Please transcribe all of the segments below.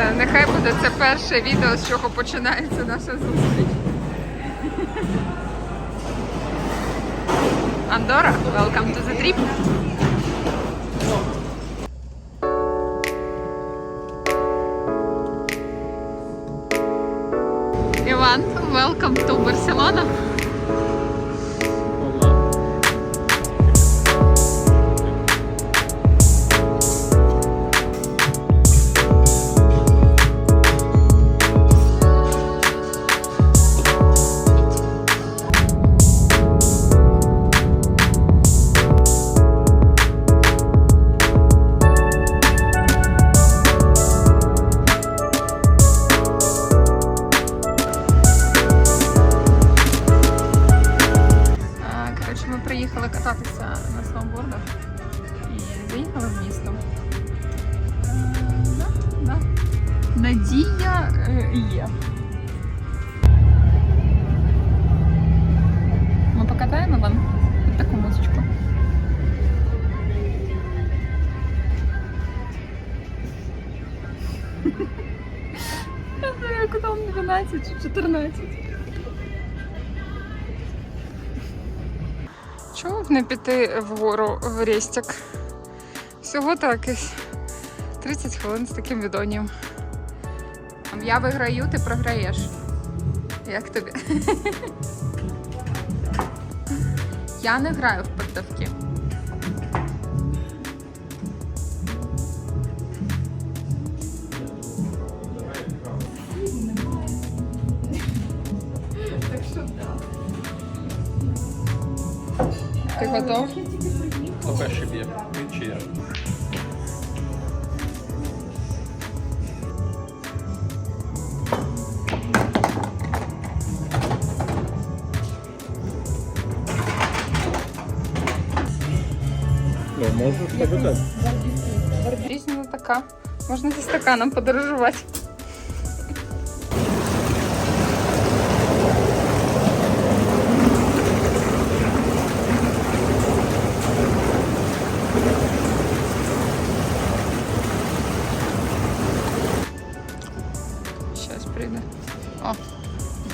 Е, Нехай буде це перше відео, з чого починається наша зустріч. Андора, welcome to the trip. Іван, welcome to Barcelona. 13 14. Чого б не піти вгору в Рєстяк? Всього так 30 хвилин з таким відонім. Я виграю, ти програєш. Як тобі? Я не граю в портовки. Ти готов? Хто перший б'є? Він чи я? Ну, можеш тебе Різна така. Можна зі стаканом подорожувати.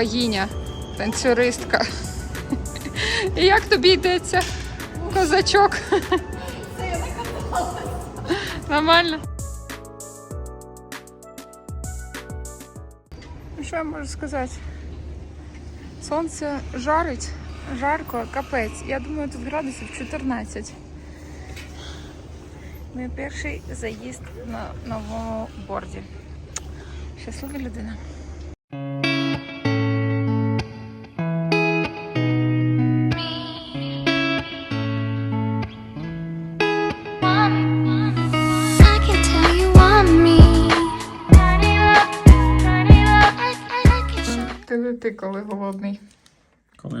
Богиня, танцюристка. І як тобі йдеться? Козачок. Нормально. Ну, що я можу сказати? Сонце жарить, жарко, капець. Я думаю, тут градусів 14. Мій перший заїзд на новому борді. Щаслива людина.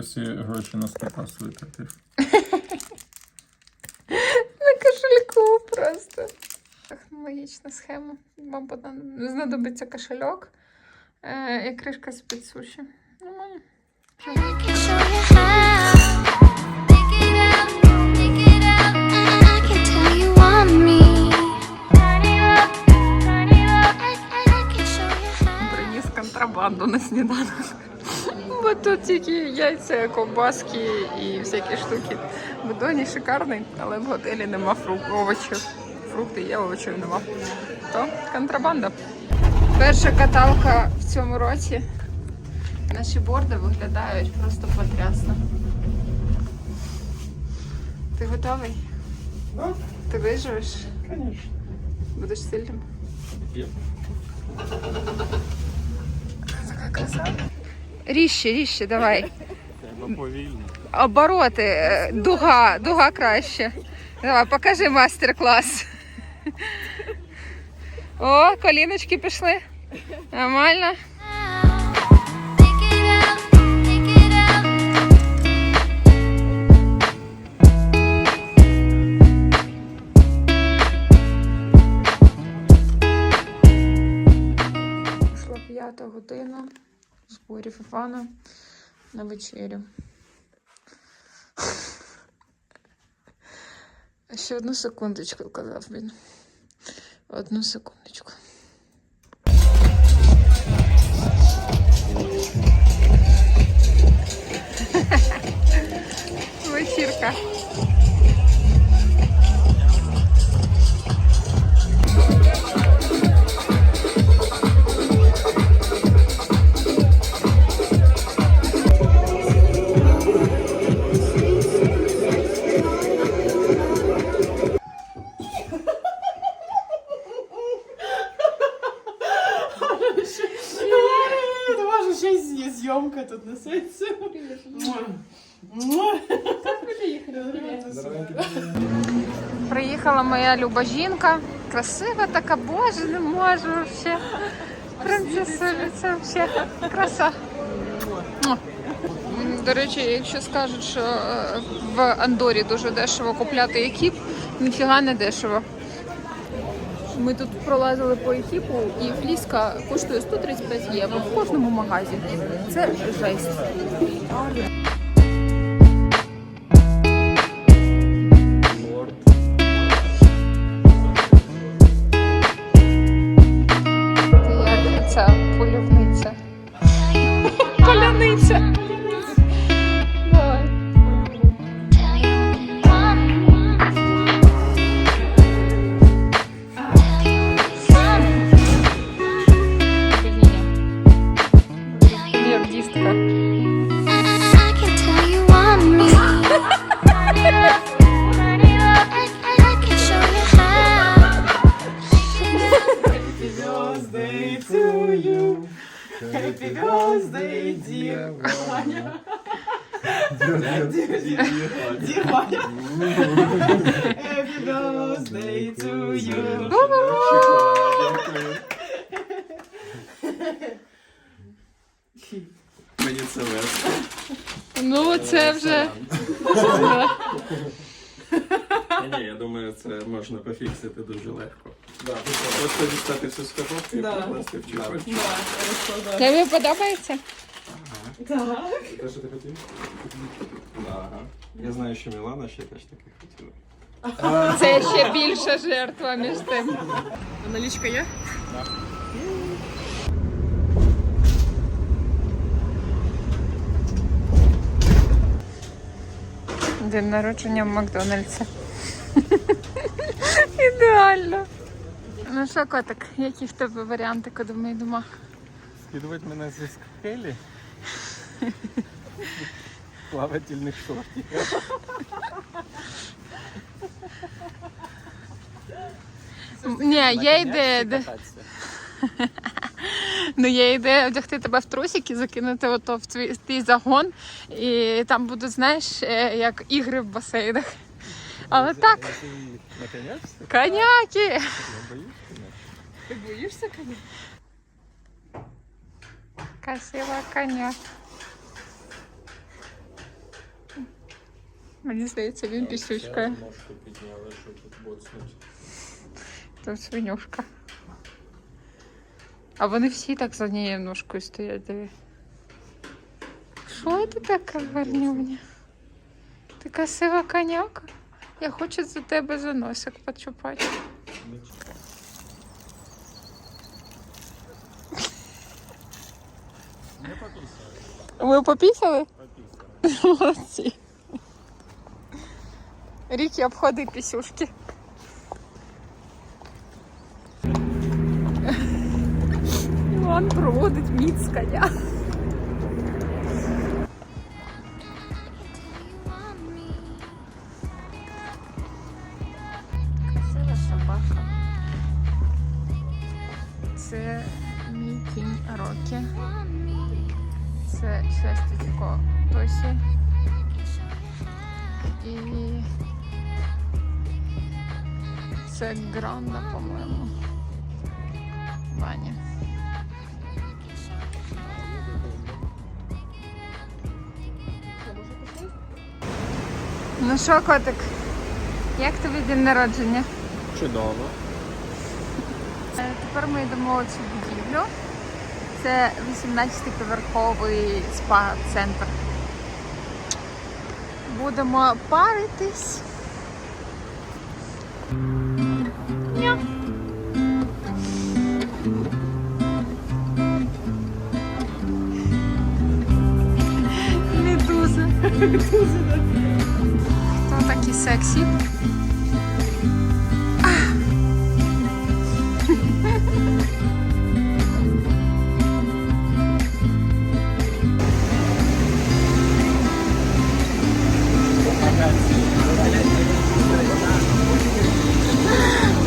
Колись гроші на стопас витратив. На кошельку просто. Технологічна схема. Вам знадобиться кошельок е, і кришка з-під суші. Нормально. Приніс контрабанду на сніданок. Бо тут тільки яйця, ковбаски і всякі штуки. Бидоні шикарний, але в готелі нема фрук, овочів. Фрукти є, овочів нема. То контрабанда. Перша каталка в цьому році. Наші борди виглядають просто потрясно. Ти готовий? Ти виживеш? звісно. Будеш сильним? Є. Така краса. Ріще, ріще, давай. Треба повільно. Обороти, е, дуга, дуга краще. Давай, покажи мастер-клас. О, коліночки пішли. Нормально. Пішла п'ята година зборів Івана на вечерю. Еще одну секундочку казав блин, Одну секундочку. Вечірка. Моя люба жінка. Красива така, боже, не можу вообще. Принцеса, це вообще краса. До речі, якщо скажуть, що е, в Андорі дуже дешево купляти екіп, ніфіга не дешево. Ми тут пролазили по екіпу, і фліска коштує 135 євро в кожному магазі. Це жесть. 嗯。Ну, це вже. Ні, я думаю, це можна пофіксити дуже легко. Просто дістати всю сковородку і Да. покласти в чехольчик. Да. Тобі подобається? Так. Те, що ти хотів? Ага. Я знаю, що Мілана ще теж таке хотіла. Це ще більша жертва між тим. Налічка є? День народження в Макдональдсі. Ідеально. Ну що, котик, які в тебе варіанти, куди ми йдемо? Скидувати мене зі скелі? Плавательних шортів. Ні, є ідея. Ну, є ідея одягти тебе в трусики, закинути ото в твій, твій загон, і там будуть, знаєш, е, як ігри в басейнах. Але так, Наконець? коняки! Я боюсь. Ти боїшся, коня? Красива коняк. Мені здається, він боцнуть. Тут свинюшка. А вони всі так за однією ножкою стоять, диви. Що ти така гарнюня? Ти красива коняка. Я хочу за тебе за носик почупати. Ви попісали? Молодці. Рікі обходи пісюшки. Іван проводить міць коня. Ну що, котик, як тобі день народження? Чудово. Е, Тепер ми йдемо у цю будівлю. Це 18-поверховий спа-центр. Будемо паритись. Ня. Медузи. Хто такі сексі?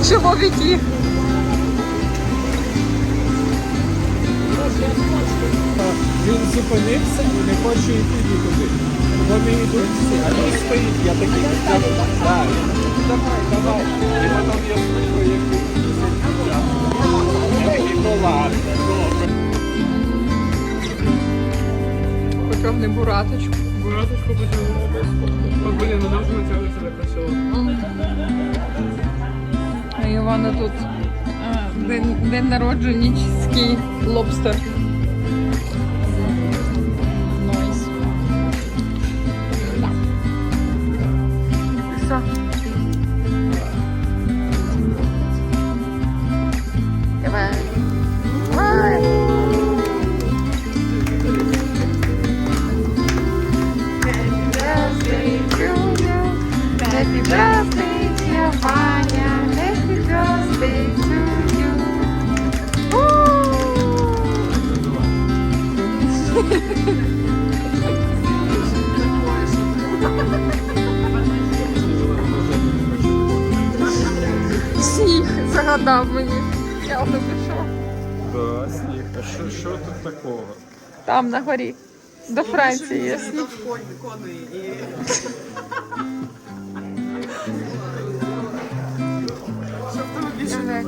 Чоловіки. Він зупинився і не хочу йти я такий, «Да, да». давай, давай. Я він їздить. Ну ладно, добре. Почав не бураточку. Бураточку. О, красиво. Івана тут е, день, день народженнячий лобстер. Загадав мені. Я вже пішов. Да, сніг. А що, що тут такого? Там на горі. До Франції є сніг. Коней і... Щоб тебе більше не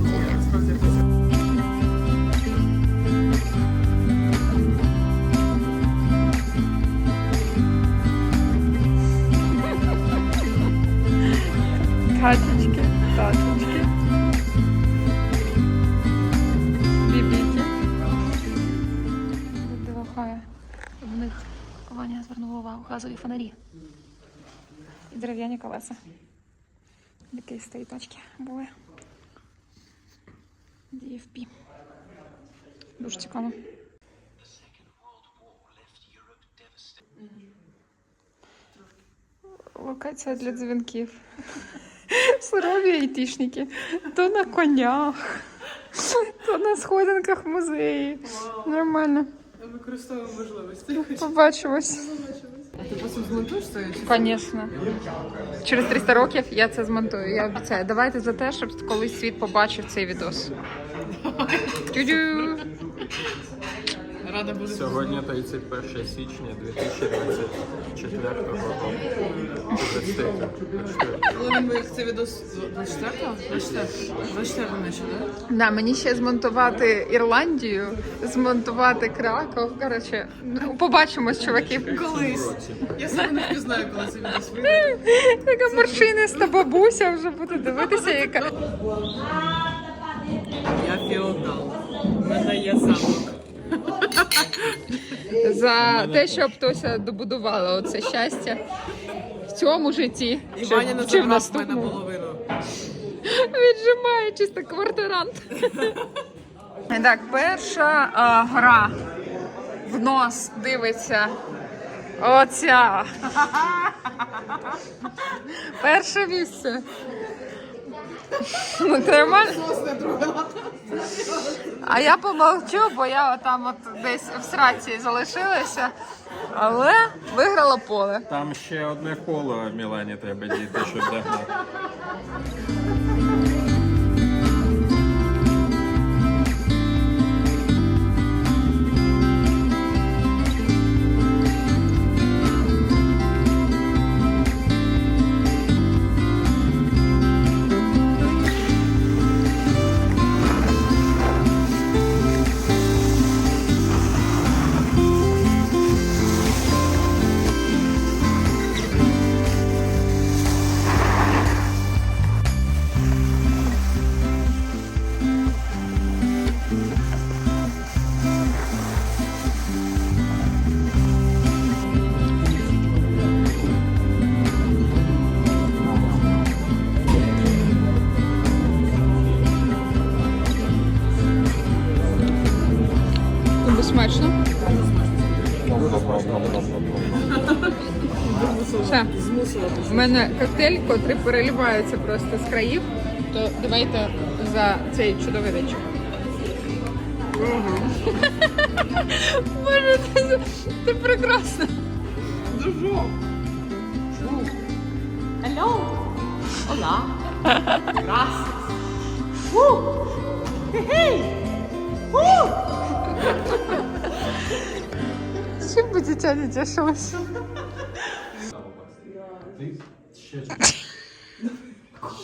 Дорогая. Вмить. Ваня звернула увагу газові фонарі. І дерев'яні колеса. З тієї тачки були. DFP. Дуже цікаво. Локація для дзвінків. Сурові айтішники. То на конях, то на сходинках музеї. Нормально. Використовуємо можливості. Побачимось. А ти потім змонтуєш це? Звісно. Через 300 років я це змонтую, я обіцяю. Давайте за те, щоб колись світ побачив цей відос. Тю-дю! Рада буде. Сьогодні 31 січня 2024 року. Коли цей відос 24-го? 24-го? 24-го наче, так? Да, мені ще змонтувати Ірландію, змонтувати Краков. Коротше, ну, побачимось, чуваки. Колись. Я себе не впізнаю, коли цей відос вийде. Яка морщиниста бабуся вже буде дивитися, яка. Я феодал. У мене є замок. За те, щоб Тося добудувала оце щастя в цьому житті. І чи- Ваня не чи в забрав мене наступному. половину. Віджимає чисто квартирант. Так, перша а, гра в нос дивиться. Оця. Перше місце. Ну, нормально? А я помовчу, бо я там от десь в сраці залишилася, але виграла поле. Там ще одне коло Мілані треба дійти, щоб догнати. У мене коктейль, котрий переливається просто з країв. То давайте за цей чудовий вечір. Боже, ти, ти прекрасна. тянете щось.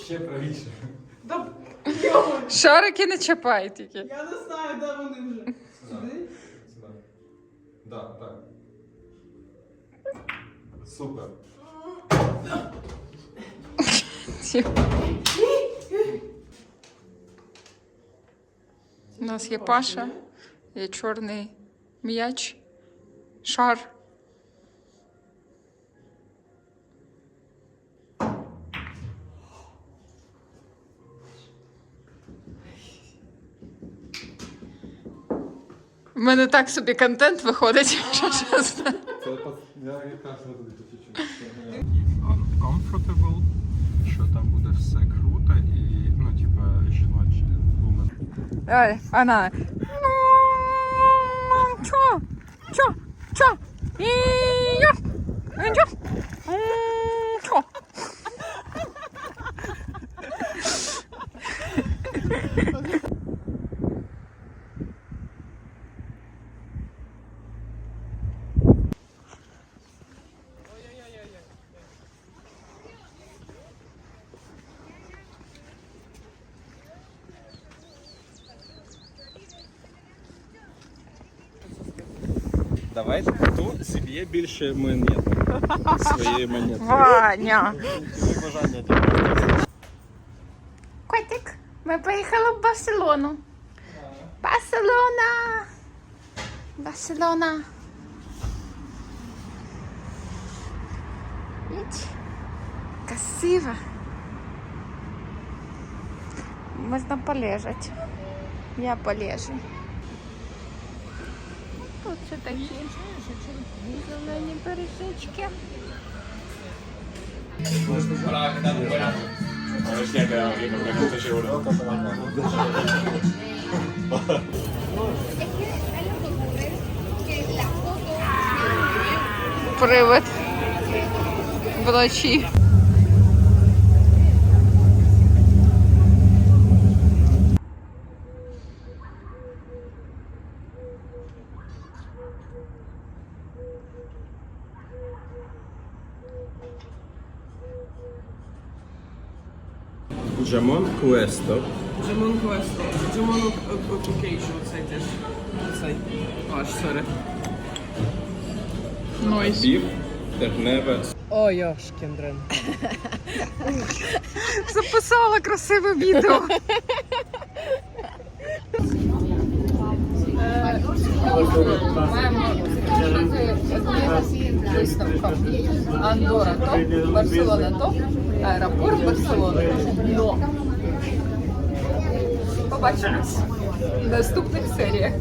Ще правіше. Шарики не чіпай тільки. Я не знаю, де вони вже. Сюди? Да, так. Супер. У нас є Паша, є чорний м'яч, шар. У мене так собі контент виходить, якщо чесно. Я якраз не туди чуть-чуть. Uncomfortable, що там буде все круто і, ну, типа, жіночі вумен. Ой, вона. Чо? Чо? Чо? І Давай, хто собі більше монет своєї монети. Ваня. Бажання Котик, ми поїхали в Барселону. Барселона. Барселона. Видите? Красиво. Можна полежать. Я полежу. Тут все такі зелені бережечки. Привид вночі. Куесто. Джимон Квесто. Джимон Окейшн, оцей теж. Оцей. Аж, сорі. Нойс. Біф, терневе. О, Йошкін дрен. Записала красиве відео. Маємо закінчити висновком. Андора топ, Барселона топ, аеропорт Барселона. Но. Побачимось в наступних серіях.